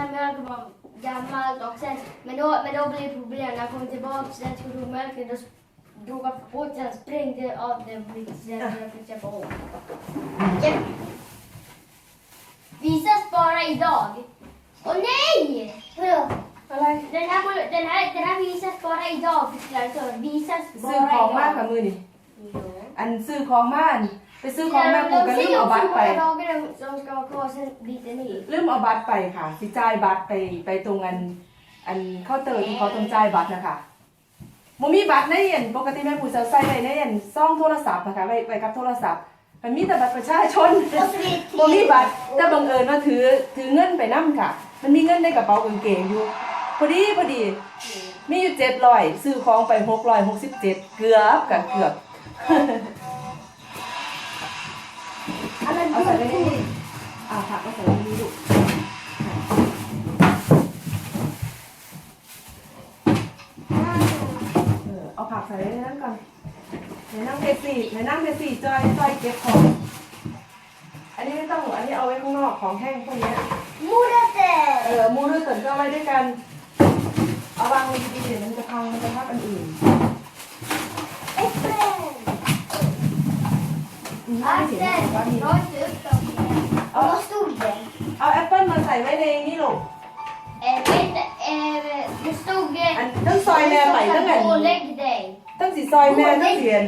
här mjölken var gammalt och sen, men då, men då blev problemet när jag kom tillbaka sen skulle tog mjölken då drog jag på den, sprängde av den på mitt sen jag fick köpa om. Ja. Visas bara idag. Åh nej! Vadå? อะไร Den här, må- den här, den här visas bara idag förklarar jag. Visas ซื้อ bara ของมาก idag. ค่ะมือนี่ Jo. อันซื้อของมาอัน ไปซื้อของแม่ปูก็ลืมเอาบัตรไป De dagarna som ska vara kvar sen byter ni. ลืมเอาบัตรไปค่ะสิจ่ายบัตรไปไปตรงอัน อันเคาน์เตอร์ที่เขาต้องจ่ายบัตรนะคะโมมีบัตรในเย็นปกติแม่ปูจะใส่ไว้ในเย็นซ่องโทรศัพท์นะคะไว้ไว้กับโทรศัพท์ มันมีแต่บัตรประชาชนโมมีบัตรแต่บังเอิญว่าถือถือเงินไปนั่ค่ะ มันมีเงินในกระเป๋ากางเกงอยู่พอดีพอดีมีอยู่เจ็ดร้อยซื้อของไปหกร้อยหกสิบเจ็ดเกือบกับเกือบ เอาใส่ไว้ในนี่อ่าผักก็ใส่ไว้ในนี้ลูกเออเอาผักใส่ไว้ในนั้นก่อนในนั่งเบสี่ในนั่งเบสี่จอยจอยเก็บของ อันนี้ไม่ต้องหรอกอันนี้เอาไว้ข้างนอกของแห้งพวกเนี้ย Morötter! เออมูด้วยกันก็เอาไว้ด้วยกัน เอาวางไว้ดีๆเดี๋ยวมันจะพังมันจะทับอันอื่น Äpplen! อืมไม่เห็น Axel, ว่ามี dra inte upp dem. Vad stod det? เอาแอปเปิ้ลมาใส่ไว้ในนี่ลูก Eh, vet, eh, det stod... eh, อันต้องซอยแม่ใหม่ตั้งแต่ Gå och lägg dig. ต้องสีซอยแม่ต้องเรียน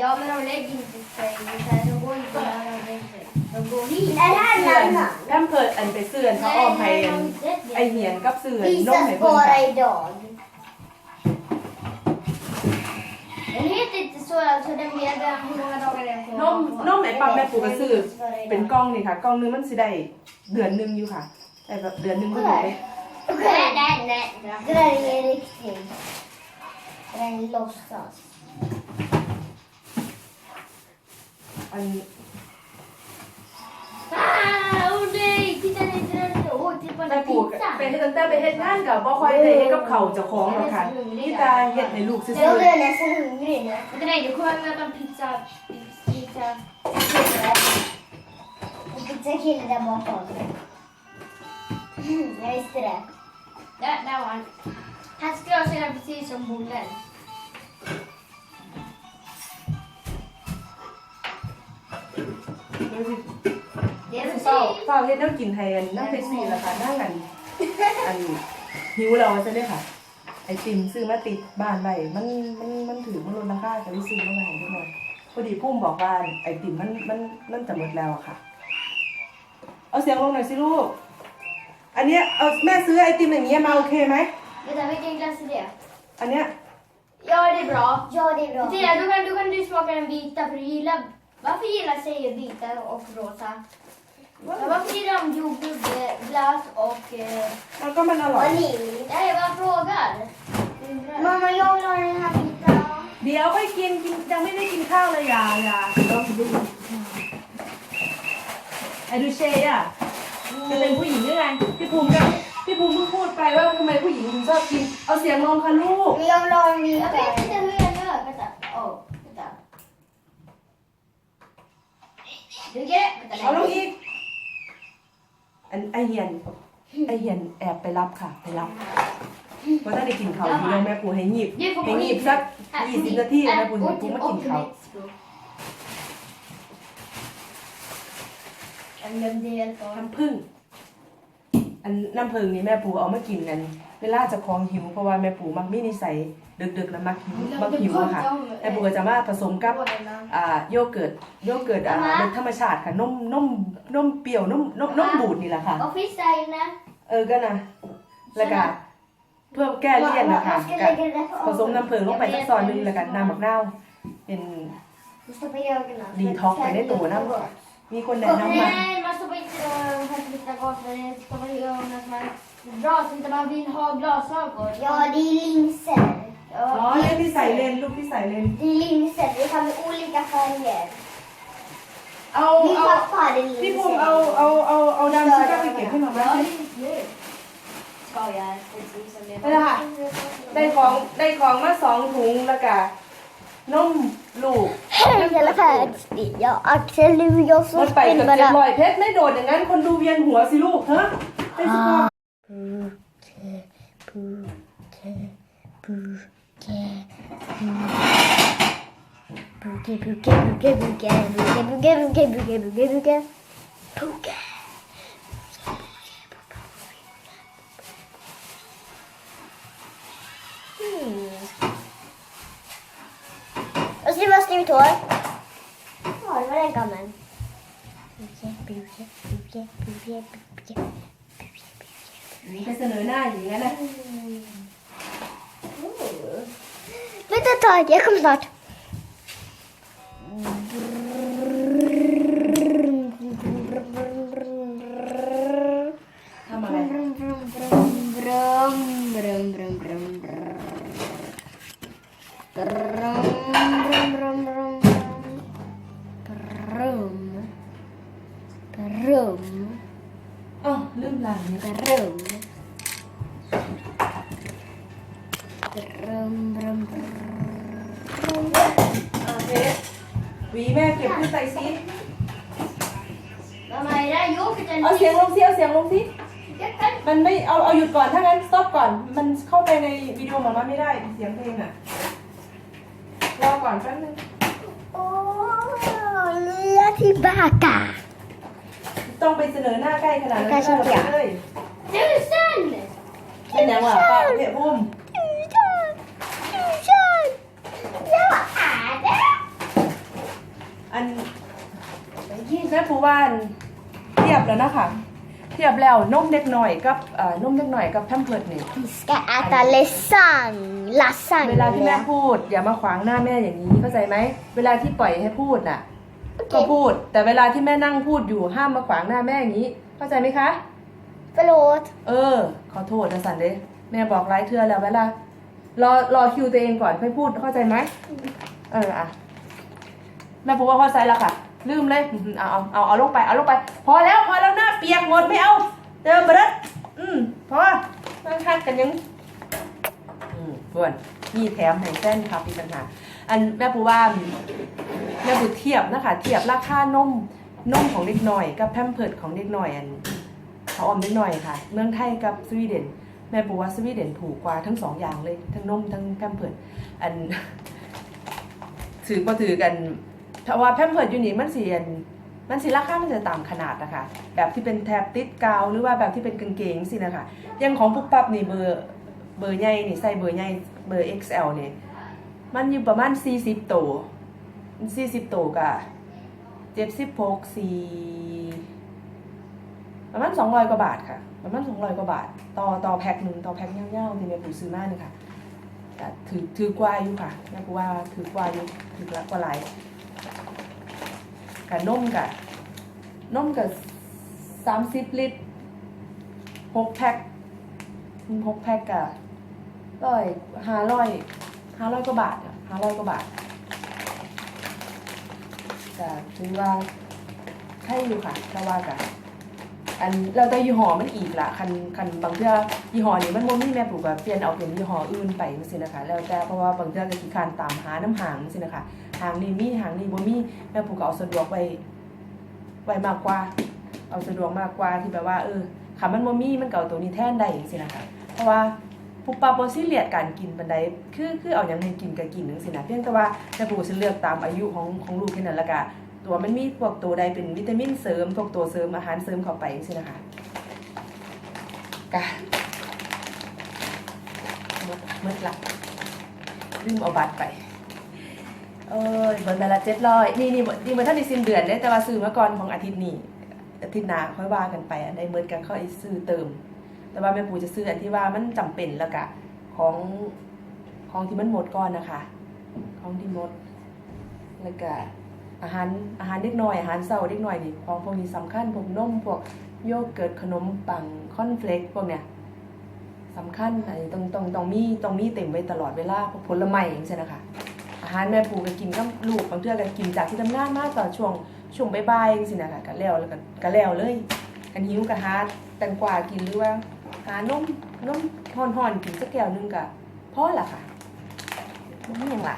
Ja, men de lägger inte sig. så här, De går inte där de lägger sig. De går hit. เสื่อนแอมเพิดอันไปเสื่อนเขาออมไทยอันไอเหียนกับเสื่อนน้องไหนเพิ่นค่ะ idag. Den heter inte så, alltså den meddelar hur många dagar den får น้อง vara kvar. น้องไหนปั๊มแม่ปลูกกระซื้อ Den heter så เป็น idag. กล้องนี่ค่ะกล้องนึงมันสิได้เดือนหนึงอยู่ค่ะแต่แบบเดือนหนึงก็อยู่ได้ Nej, nej, nej. Det där är riktigt. Den låtsas. อัน ไปเฮ็ดตั้งแต่ไปเฮ็ดงานกับบ่ค่อยได้เฮ็ดกับเขาวเจ้าของหรอกค่ะนี่ตาเฮ็ดให้ลูกซื่อ Jag blir nästan hungrig nu. Vänta, nej, du kommer möta en pizza. Pizza. En pizzakille där bakom. Mm, jag visste det. Där, där var han. Han skulle se den precis som bollen. ๆดูสิ Det är เฝ้า precis. เฝ้าเฮ็ดแน้ำกินให้อันนั่งแท็กซี่ละค่ะนั่งอัน อันหิวเราจะได้ค่ะ ไอติมซื้อมาติดบ้านไว้มันมันมันถือมันลดราคาก็เลยซื้อมาไว้ให้ด้วยหน่อยพอดีพุ่มบอกว่าไอติมมันมันมันจะหมดแล้วอะค่ะ เอาเสียงลงหน่อยสิลูก อันเนี้ยเอาแม่ซื้อไอติมอย่างเงี้ยมาโอเคไหม Vänta, vilken glass är det? อันเนี้ย Ja, det är bra. Ja, det är bra. Tia, då kan, då kan du smaka den vita för du gillar... Varför gillar tjejer vita och rosa? Ja, varför gillar de jordgubbsglass och... Eh, มันก็มันอร่อย Vanilj. nej, jag bara frågar. Mamma, jag vill ha den här vita. เดี๋ยวค่อยกินกินยังไม่ได้กินข้าวเลยอย่าอย่าต้องดูไอดูเชยอะจะเป็นผู้หญิงยังไงพี่ภูมิก็พี่ภูมิเพิ่งพูดไปว่าทำไมผู้หญิงถึงชอบกิน เอาเสียงลงค่ะลูก Men jag vill ha den Jag vet vita. inte hur jag gör. Vänta. Åh, vänta. Duger det? Vänta, เอาลง nej. อีก อันไอเหียนไอเหียนแอบไปรับค่ะ ไปรับเพราะถ้าได้กินข้าวทีเดียวแม่ปูให้หยิบ Du får ให้ gå หยิบ hit. สัก Här, ยี่สิบ hit. นาที Här, แม่ปู gå ให้ปู till มากิน och ข้าว Mexico. Jag glömde helt av. น้ำผึ้ง อันน้ำผึ้งนี่แม่ปูเอามากินกัน เวลาจะคลองหิวเพราะว่าแม่ปูมักมีนิสัยดึกๆแล้วมักหิวมักหิวอะค่ะแม่ปูก็จะมาผสมกับอ่าโยเกิร์ตโยเกิร์ตอ่าอ่าฮะเป็นธรรมชาติค่ะนมนมนมเปรี้ยวนมนมนมบูดนี่แหละค่ะ Och fiska inne. เออก็นะแล้วก็เพื่อแก้เลี่ยนนะคะ Jag ska กับ lägga det ผสมน้ำผึ้งลงไปสักซอนหนึงแล้วกันน้ำมะนาวเป็น Du stoppar i ögonen. Detox, För att det är luktar då, gott. มีคนแนะนำมา Nej, man stoppar inte dem för att lukta gott. men Det ska vara i ögonen som man bra så inte man vill ha glasögon. Ja, det är linser. อ๋อ Ja, เล่นที่ใส่เลนลูกที่ใส่เลน Det är linser. Det kan med olika färger. เอา Min เอา pappa hade พี่ภูมิ linser. เอา เอา เอาเอาดำชุดก็ไปเก็บให้หน่อยไหม ja det är nu. Skojar, precis som det ได้ค่ะ ได้ของ ได้ของมาสองถุงแล้วก็นมลูก เดี๋ยวอักเซลิวิโสุมันไปกับเจ็ดลอยเพชรไม่โดดอย่างนั้นคนดูเวียนหัวสิลูกเฮ้ไอ้สปอปูเคปูเคปูเคปูเคปูเคปูเคปูเคปูเคปูเคปูเคปูเคปูเคปูเค ถั่วถอนไม่ได้กับมันไปเสนอหน้าอย่างนี้นะ ไม่ต้องถอยเยอะคำตอบ Brum, อ๋อลืมหลังนี่ brum. Brum, brum, brum. โอเคหวีแม่เก็บขึ้นใส่ซิ Mamma, är det här jobbigt เอา eller? เสียงลงซิเอาเสียงลงซิ Jag kan มันไม่เอาเอาหยุดก่อนถ้างั้น stop ก่อน มันเข้าไปในวิดีโอมาม่าไม่ได้เสียงเพลงอะรอก่อนแป๊บนึง Åh, lia tillbaka. ต้องไปเสนอหน้าใกล้ขนาดนั้นใกล้ฉันเปียกเลย Tusen! เป็นยังวะป้าเพชรพุ่ม Tusen, tusen. Ja, vad är det? อันแม่ปูว่านเทียบแล้วนะคะ เทียบแล้วนมเด็กหน่อยกับเอ่อนมเด็กหน่อยกับแพมเพิร์ดนี่ Vi ska äta lasagne. เวลาที่แม่ Lasagne. พูดอย่ามาขวางหน้าแม่อย่างนี้เข้าใจไหม เวลาที่ปล่อยให้พูดน่ะ ก็ Okej, พูด แต่เวลาที่แม่นั่งพูดอยู่ห้ามมาขวางหน้าแม่อย่างนี้ เข้าใจไหมคะ förlåt. เออ ขอโทษนะสันเด้แม่บอกไลายเทื่อแล้วเวลารอรอคิวตัวเองก่อนค่อยพูดเข้าใจไหมเอออะแม่พูดว่าพอใจแล้วค่ะ ลืมเลยเอาเอาเอาเอาลงไปเอาลงไป พอแล้วพอแล้วหน้าเปียกหมดไม่เอาเจอเบิร์ดอืมพอนั่งคัดกันยังอืมส่วนมีแถมแห่งเส้นครับมีปัญหา อันแม่ปูว่าแม่ปูเทียบนะคะเทียบราคานมนมของเด็กหน่อย กับแพมเพิร์ดของเด็กหน่อยอันเขาออมนิดหน่อยค่ะ เมืองไทยกับสวีเดนแม่บอกว่าสวีเดนถูกกว่าทั้งสองอย่างเลย ทั้งนมทั้งแพมเพิร์ดอันถือก็ถือกันเพราะว่าแพมเพิร์ดอยู่นี่มันเสีอันมันสีราคามันจะตามขนาดนะคะ แบบที่เป็นแถบติดกาวหรือว่าแบบที่เป็นกางเกงสินะคะยังของปุ๊บปั๊บนี่เบอร์เบอร์ใหญ่นี่ใส่เบอร์ใหญ่เบอร์ XL นี่ มันอยู่ประมาณ40โตว40โตวกะ76 4ประมาณสองร้อยกว่าบาทค่ะ ประมาณสองร้อยกว่าบาท ต่อต่อแพ็คหนึ่งต่อแพ็คเงี้ยวๆที่แม่ปู่ซื้อมาเนี่ยค่ะถือถือกว่าอยู่ค่ะแม่ปู่ว่าถือกว่าอยู่ถือละกว่าหลายกับนมกับนมกับสามสิบลิตรหกแพ็คหกแพ็คกับร้อยห้าร้อย ห้าร้อยกว่าบาทอะห้าร้อยกว่าบาทแต่ถือว่าให้อยู่ค่ะแต่ว่ากันอันเราแต่ยี่ห้อมันอีกละคันคันบางเทื่อยี่ห้อนี้มันบ่มีแม่ปลูกก็เปลี่ยนเอาเป็นยี่ห้ออื่นไปจังซี่นะคะ แล้วแต่เพราะว่าบางเทื่อก็ขี้คานตามหาน้ำหางจังซี่นะคะหางนี้มีหางนี้บ่มีแม่ปลูกก็เอาสะดวกไว้ไว้มากกว่า เอาสะดวกมากกว่าที่แบบว่าเออคันมันบ่มีมันเก็เอาตัวนี้แทนได้จังซี่นะคะ เพราะว่า ปุ๊บปั๊บบ่ซีเรียสการกินปานใดคือคือเอาหยังให้กินก็กินจังซี่นะเพียงแต่ว่าแม่ปลูกสิเลือกตามอายุของของลูกแค่นั้นและก็ตัวมันมีพวกตัวใดเป็นวิตามินเสริมพวกตัวเสริมอาหารเสริมเข้าไปจังซี่นะคะกะมืดมืดละลืมเอาบัตรไปเอ้ยเบิร์นไปละเจ็ดร้อยนี่นี่นี่มันท่านในสิ้นเดือนเลยแต่ว่าซื้อมาก่อนของอาทิตย์นี้อาทิตย์หน้าค่อยว่ากันไปอันใดเมิดกันค่อยซื้อเติม แต่ว่าแม่ปู่จะซื้ออันที่ว่ามันจำเป็นแล้วกะของของที่มันหมดก่อนนะคะ ของที่หมด แล้วก็อาหารอาหารเด็กน้อยอาหารเช้าเด็กน้อยนี่ของพวกนี้สำคัญพวกนมพวกโยเกิร์ตขนมปังคอนเฟลกพวกเนี้ยสำคัญอันนี้ต้องต้องต้องมีต้องมีเต็มไว้ตลอดเวลาพวกผลไม้อย่างเช่นนะคะอาหารแม่ปูก็กินกับลูกบางเทื่อก็กินจากที่ทำงานมาต่อช่วงช่วงบ่ายๆอย่างเช่นนะคะก็แล้วแล้วก็ก็แล้วเลยกันหิวก็หาแตงกวากินหรือว่า หานมนมห่อนๆกินสักแก้วนึงก็พอละค่ะไม่อย่างไร